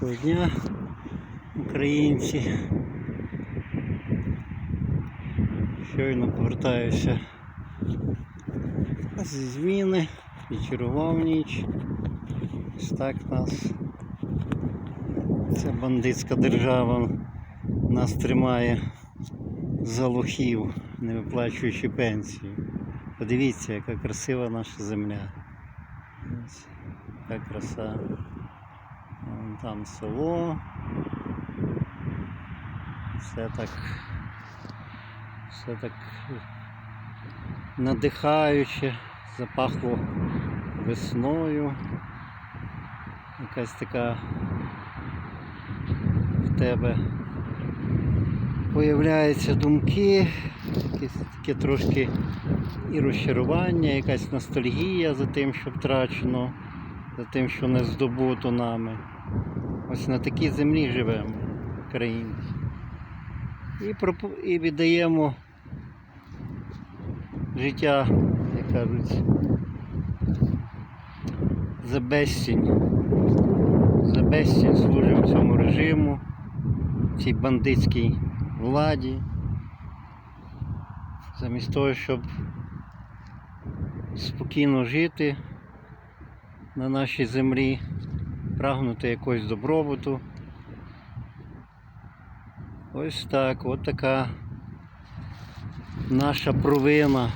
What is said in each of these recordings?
Доброго дня, українці. Щойно повертаюся зі зміни, відчарував ніч. Ось так нас ця бандитська держава нас тримає за лохів, не виплачуючи пенсії. Подивіться, яка красива наша земля. Яка краса. Там село. Все так. Все так надихаюче, запахло весною. Якась така в тебе появляються думки, якесь таке трошки і розчарування, якась ностальгія за тим, що втрачено, за тим, що не здобуто нами. Ось на такій землі живемо, українці. І, і віддаємо життя, як кажуть, за безцінь. За безцінь служимо цьому режиму, цій бандитській владі. Замість того, щоб спокійно жити на нашій землі, прагнути якогось добробуту. Ось так, от така наша провина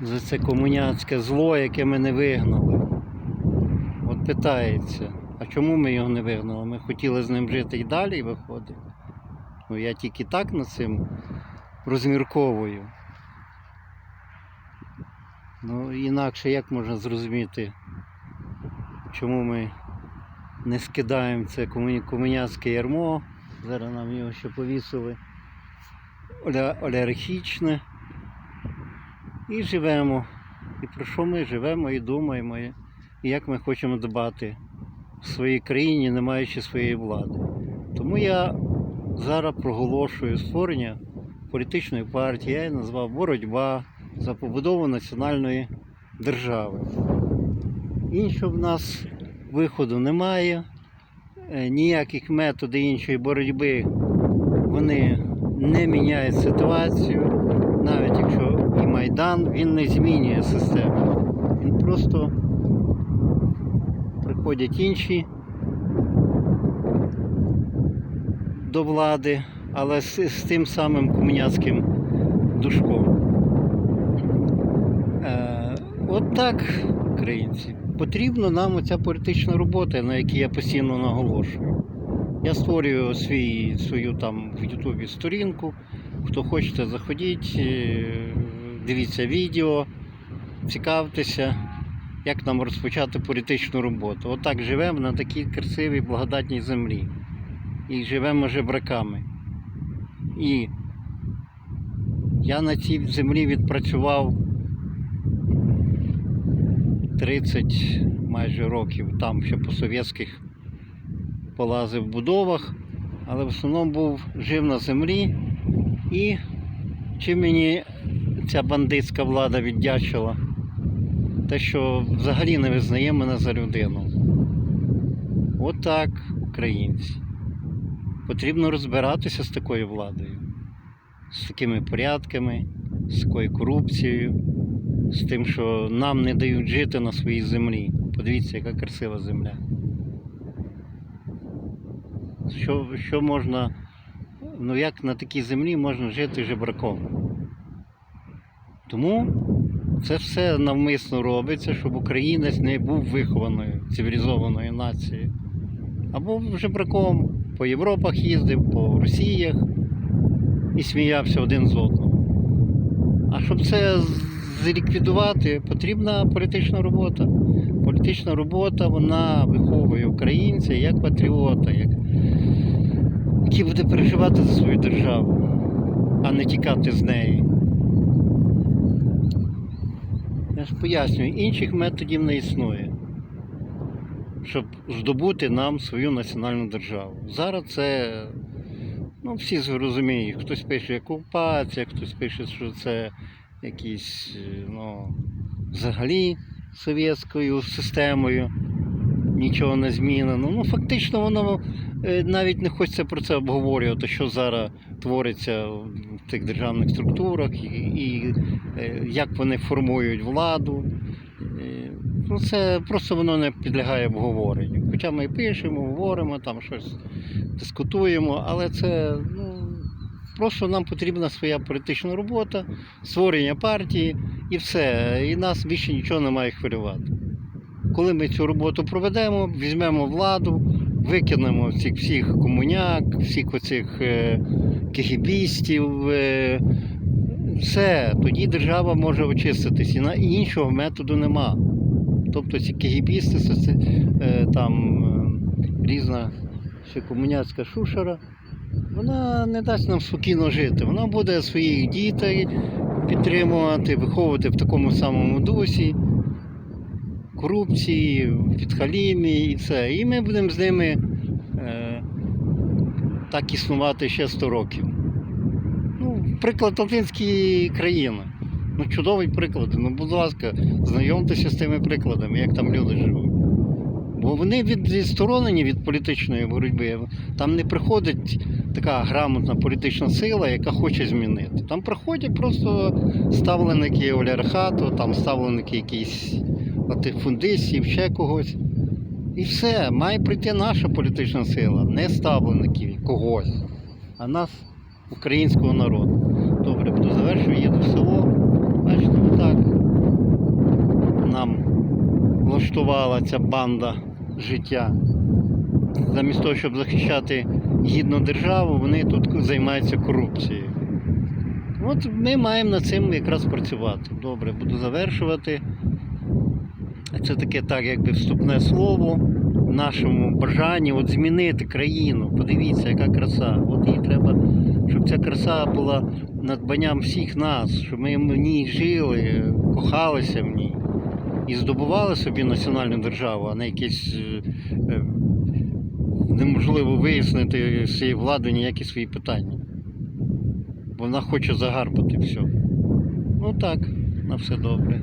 за це комуняцьке зло, яке ми не вигнали. От питається, а чому ми його не вигнали? Ми хотіли з ним жити і далі виходить. Ну я тільки так над цим розмірковую. Ну інакше як можна зрозуміти, чому ми не скидаємо це комуняцьке ярмо. Зараз нам його ще повісили олігархічне. І живемо. І про що ми живемо і думаємо, і як ми хочемо дбати в своїй країні, не маючи своєї влади. Тому я зараз проголошую створення політичної партії, я її назвав Боротьба за побудову національної держави. Іншого в нас виходу немає, Е, ніяких методів іншої боротьби вони не міняють ситуацію, навіть якщо і Майдан, він не змінює систему. Він просто приходять інші до влади, але з, з тим самим комуняцьким душком. Е, от так, українці. Потрібна нам оця політична робота, на якій я постійно наголошую. Я створюю свій, свою там в Ютубі сторінку. Хто хочете, заходіть, е, дивіться відео, цікавтеся, як нам розпочати політичну роботу. Отак живемо на такій красивій благодатній землі. І живемо жебраками. І я на цій землі відпрацював 30 майже років там ще по совєтських полазив в будовах, але в основному був жив на землі і чим мені ця бандитська влада віддячила, те, що взагалі не визнає мене за людину. Отак, українці. Потрібно розбиратися з такою владою, з такими порядками, з такою корупцією з тим, що нам не дають жити на своїй землі. Подивіться, яка красива земля. Що, що можна, ну як на такій землі можна жити жебраком? Тому це все навмисно робиться, щоб українець не був вихованою цивілізованою нацією. А був жебраком, по Європах їздив, по Росіях і сміявся один з одного. А щоб це зліквідувати, потрібна політична робота. Політична робота вона виховує українця як патріота, як... який буде переживати за свою державу, а не тікати з неї. Я ж пояснюю, інших методів не існує, щоб здобути нам свою національну державу. Зараз це Ну, всі зрозуміють, хтось пише як окупація, хтось пише, що це якісь, е, ну, взагалі совєтською системою. нічого не змінено. Ну, фактично, воно е, навіть не хочеться про це обговорювати, що зараз твориться в тих державних структурах і, і е, як вони формують владу. Ну, це просто воно не підлягає обговоренню. Хоча ми пишемо, говоримо, там щось дискутуємо, але це ну, просто нам потрібна своя політична робота, створення партії і все. І нас більше нічого не має хвилювати. Коли ми цю роботу проведемо, візьмемо владу, викинемо цих всіх комуняк, всіх оцих е, е, все, тоді держава може очиститись. І іншого методу нема. Тобто ці кегібісти, соці, е, там е, різна ще комуняцька шушера, вона не дасть нам спокійно жити. Вона буде своїх дітей підтримувати, виховувати в такому самому дусі, корупції, підхалімі і все. І ми будемо з ними е, так існувати ще 100 років. Ну, приклад латинської країни. Ну, чудовий приклад. Ну, будь ласка, знайомтеся з тими прикладами, як там люди живуть. Бо вони відсторонені від політичної боротьби. Там не приходить така грамотна політична сила, яка хоче змінити. Там приходять просто ставленики олігархату, там ставленики якісь латифундистів, ще когось. І все, має прийти наша політична сила, не ставлеників когось, а нас, українського народу. Добре, буду завершую, їду в село. Бачите, отак нам влаштувала ця банда життя. Замість того, щоб захищати гідну державу, вони тут займаються корупцією. От ми маємо над цим якраз працювати. Добре, буду завершувати. Це таке так, якби вступне слово в нашому бажанні от змінити країну. Подивіться, яка краса. От їй треба, щоб ця краса була надбанням всіх нас, щоб ми в ній жили, кохалися в ній і здобували собі національну державу, а не якісь е, е, неможливо вияснити з цієї влади ніякі свої питання. Вона хоче загарбати все. Ну так, на все добре.